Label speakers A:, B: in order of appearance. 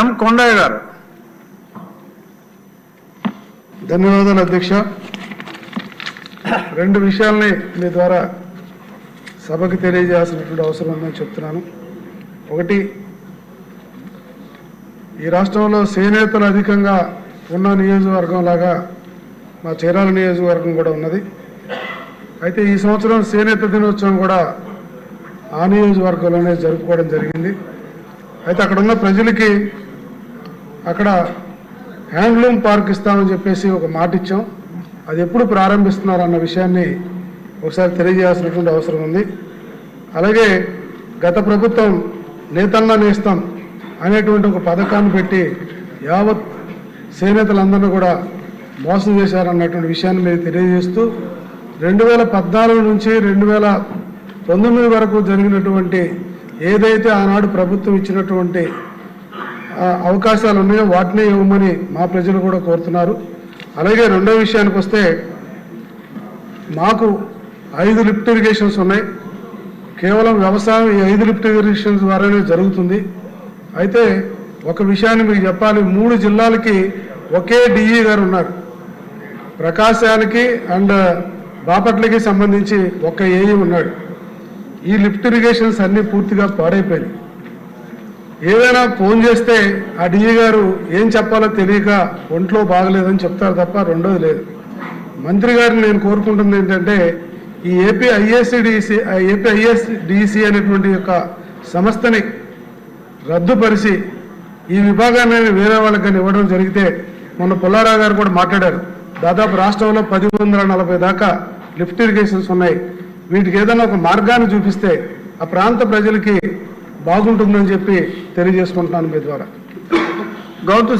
A: ఎం కొండయ్య గారు.
B: ధన్యవాదాలు అధ్యక్ష. రెండు విషయాల్ని మీ ద్వారా సభకు తెలియజేయాల్సినటువంటి అవసరం ఉందని చెప్తున్నాను. ఒకటి ఈ రాష్ట్రంలో చేనేతలు అధికంగా ఉన్న నియోజకవర్గం లాగా మా చీరాల నియోజకవర్గం కూడా ఉన్నది. అయితే ఈ సంవత్సరం చేనేత దినోత్సవం కూడా ఆ నియోజకవర్గంలోనే జరుపుకోవడం జరిగింది. అయితే అక్కడ ఉన్న ప్రజలకి అక్కడ హ్యాండ్లూమ్ పార్క్ ఇస్తామని చెప్పేసి ఒక మాట ఇచ్చాం. అది ఎప్పుడు ప్రారంభిస్తున్నారు అన్న విషయాన్ని ఒకసారి తెలియజేయాల్సినటువంటి అవసరం ఉంది. అలాగే గత ప్రభుత్వం నేతన్న నేస్తాం అనేటువంటి ఒక పథకాన్ని పెట్టి యావత్ చేనేతలందరినీ కూడా మోసం చేశారన్నటువంటి విషయాన్ని మీరు తెలియజేస్తూ రెండు వేల పద్నాలుగు నుంచి రెండు వేల పంతొమ్మిది వరకు జరిగినటువంటి ఏదైతే ఆనాడు ప్రభుత్వం ఇచ్చినటువంటి అవకాశాలు ఉన్నాయో వాటినే ఇవ్వమని మా ప్రజలు కూడా కోరుతున్నారు. అలాగే రెండో విషయానికి వస్తే మాకు ఐదు లిఫ్ట్ ఇరిగేషన్స్ ఉన్నాయి. కేవలం వ్యవసాయం ఈ ఐదు లిఫ్ట్ ఇరిగేషన్స్ ద్వారానే జరుగుతుంది. అయితే ఒక విషయాన్ని మీకు చెప్పాలి. మూడు జిల్లాలకి ఒకే డిఈ గారు ఉన్నారు. ప్రకాశానికి అండ్ బాపట్లకి సంబంధించి ఒక ఏఈ ఉన్నాడు. ఈ లిఫ్ట్ ఇరిగేషన్స్ అన్నీ పూర్తిగా పాడైపోయినాయి. ఏదైనా ఫోన్ చేస్తే ఆ డిఈ గారు ఏం చెప్పాలో తెలియక ఒంట్లో బాగలేదని చెప్తారు తప్ప రెండోది లేదు. మంత్రి గారిని నేను కోరుకుంటుంది ఏంటంటే ఈ ఏపీ ఐఎస్సిడిసి ఏపీ ఐఎస్డిసి అనేటువంటి యొక్క సంస్థని రద్దుపరిచి ఈ విభాగాన్ని వేరే వాళ్ళకి కానీ ఇవ్వడం జరిగితే మొన్న పుల్లారావు గారు కూడా మాట్లాడారు. దాదాపు రాష్ట్రంలో పది వందల నలభై దాకా లిఫ్ట్ ఇరిగేషన్స్ ఉన్నాయి. వీటికి ఏదైనా ఒక మార్గాన్ని చూపిస్తే ఆ ప్రాంత ప్రజలకి బాగుంటుందని చెప్పి తెలియజేసుకుంటున్నాను మీ ద్వారా.
A: గౌతు